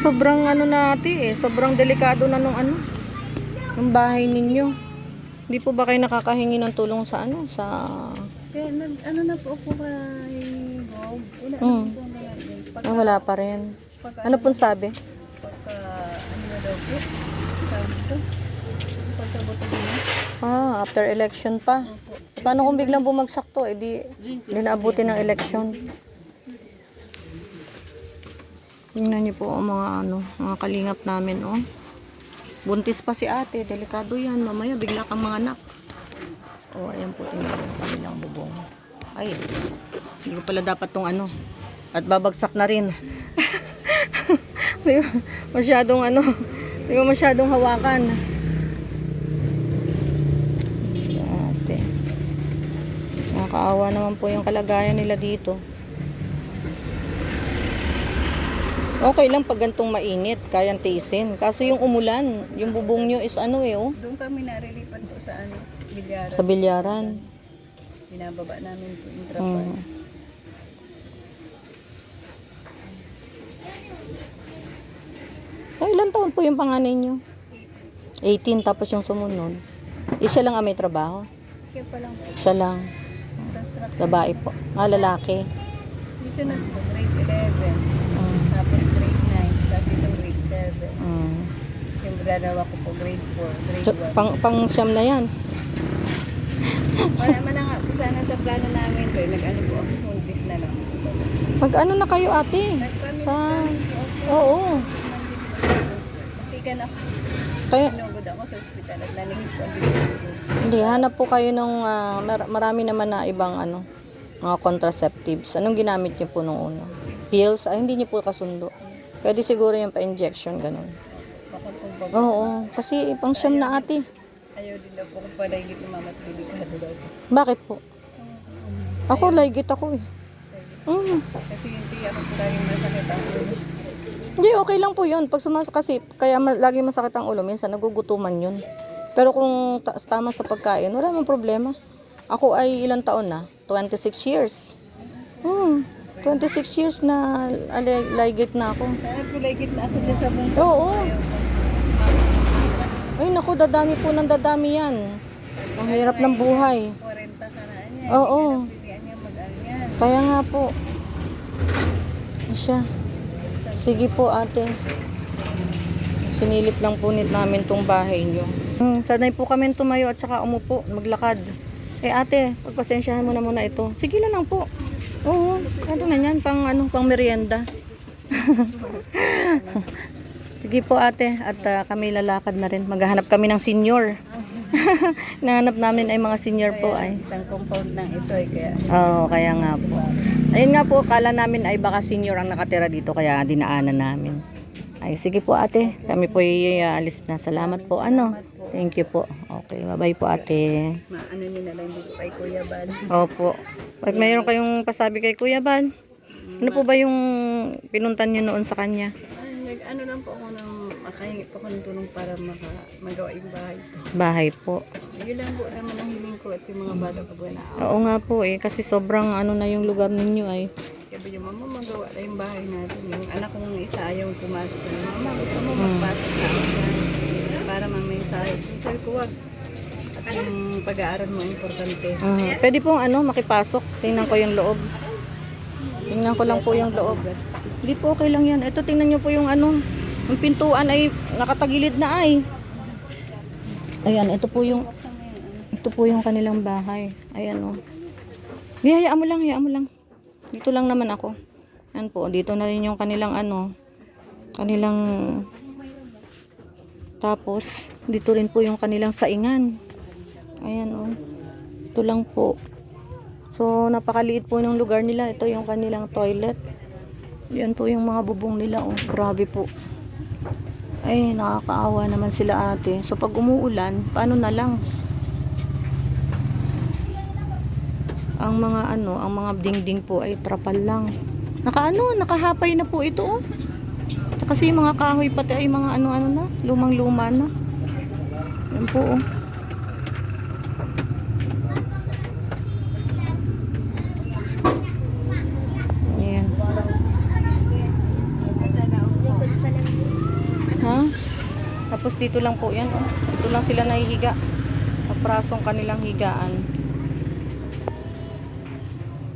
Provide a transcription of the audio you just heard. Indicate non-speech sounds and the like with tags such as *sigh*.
sobrang ano na ate eh, sobrang delikado na nung ano, ng bahay ninyo. Hindi po ba kayo nakakahingi ng tulong sa ano, sa... Kaya nag, ano na po ako kay Bob. Wala Mm. na po. Pagka, Ah, wala pa rin. pagka, Ano pong sabi? pagka, ano na daw po? Sabi ko. Ah, after election pa. Opo. Paano kung biglang bumagsak to? Eh di, di naabuti ng election. Tingnan niyo po ang mga ano, mga kalingap namin, oh. Buntis pa si ate, delikado yan. Mamaya bigla kang mga anak. Oh, ayan po, tingnan ang kanilang bubong. Ay, hindi ko pala dapat tong ano. At babagsak na rin. *laughs* Masyadong ano, hindi masyadong hawakan. Ate. Nakakaawa naman po yung kalagayan nila dito. Okay lang pag gantong mainit, kayang tiisin. Kaso yung umulan, yung bubong nyo is ano eh, oh, Doon kami narilipan po sa ano, Bilyara. sa bilyaran. Binababa namin po yung trabaho. Mm. Ay, ilan taon po yung panganay nyo? 18, tapos yung sumunod. Isa lang ang may trabaho. Kaya pa lang. Siya lang. Babae po. Ah, lalaki. Yung sunod po, grade 11. Tapos grade 9. Tapos itong grade 7. Mm. Siyempre dalawa ko po grade 4, grade So, 1. pang, pang siyam na yan. Wala man na nga po sana sa plano namin ko. Nag-ano po ako, buntis na lang. Mag-ano na kayo ate? Sa... Oo. Tigan ako. Kaya, Sinugod ako sa ospital at po ang bibig ko. hindi, hanap po kayo ng... ah, mar- marami naman na ibang ano, mga contraceptives. Anong ginamit niyo po nung una? Pills? Ay, hindi niyo po kasundo. Pwede siguro yung pa-injection, ganun. Bab- Oo, kasi pang siyam na ate. Ayaw din daw po kung palagit na mama't delikado daw po. Bakit po? Ako, laigit ako eh. Mm. Kasi hindi ako po laging masakit ang ulo. Hindi, okay lang po yun. Pag sumas kasi, kaya ma- lagi masakit ang ulo, minsan nagugutuman yun. Pero kung ta- tama sa pagkain, wala namang problema. Ako ay ilang taon na? 26 years. Hmm, 26 years na alay, laigit na ako. Sana po lagit na ako dyan sa bunso. Oo. Ay naku, dadami po ng dadami yan. Ang hirap ng buhay. 40 ka na niya. Oo. Kaya nga po. Siya. Sige po ate. Sinilip lang po nit namin tong bahay nyo. Hmm, sanay po kami tumayo at saka umupo, maglakad. Eh ate, pagpasensyahan mo na muna ito. Sige lang po. Oo, ano na yan, pang, ano, pang merienda. *laughs* Sige po ate, at ah, kami lalakad na rin. Maghahanap kami ng senior. *laughs* Nahanap namin ay mga senior po ay. Isang compound lang ito eh. Kaya Oo, kaya nga po. Ayun nga po, kala namin ay baka senior ang nakatira dito kaya dinaanan namin. Ay, sige po ate. Kami po iaalis na. Salamat po. Ano? Thank you po. Okay, bye-bye po ate. maano niyo na lang dito kay Kuya Bal. Opo. Pag mayroon kayong pasabi kay Kuya Ban, ano po ba yung pinuntan nyo noon sa kanya? Nag, ano lang po ako nang makahingi po ako ng tulong para maka, magawa yung bahay ko. Bahay po. Yun lang po naman ang hiling ko at yung mga bata ko po na ako. Oo nga po eh, kasi sobrang ano na yung lugar ninyo ay. Sabi niya, mama, magawa na yung bahay natin. Yung anak kong isa ayaw pumasok. Mama, gusto mo magpasok na ako para mang may sayo. Sabi ko, wag. At yung pag-aaral mo, importante. Ah, pwede pong ano, makipasok. Tingnan ko yung loob. Tingnan ko lang po yung loob. Hindi po okay lang yan. Ito tingnan nyo po yung ano, yung pintuan ay nakatagilid na ay. Ayan, ito po yung ito po yung kanilang bahay. Ayan oh. Di, hayaan mo lang, hayaan mo lang. Dito lang naman ako. Ayan po, dito na rin yung kanilang ano, kanilang tapos, dito rin po yung kanilang saingan. Ayan oh. Ito lang po. So, napakaliit po ng lugar nila. Ito yung kanilang toilet. Yan po yung mga bubong nila. Oh, grabe po. Ay, nakakaawa naman sila ate. So, pag umuulan, paano na lang? Ang mga ano, ang mga dingding po ay trapal lang. Nakaano, nakahapay na po ito oh. Kasi yung mga kahoy pati ay mga ano-ano na, lumang-luma na. Yan po oh. Ayan. Tapos dito lang po yan. Oh. Dito lang sila nahihiga. Sa prasong kanilang higaan.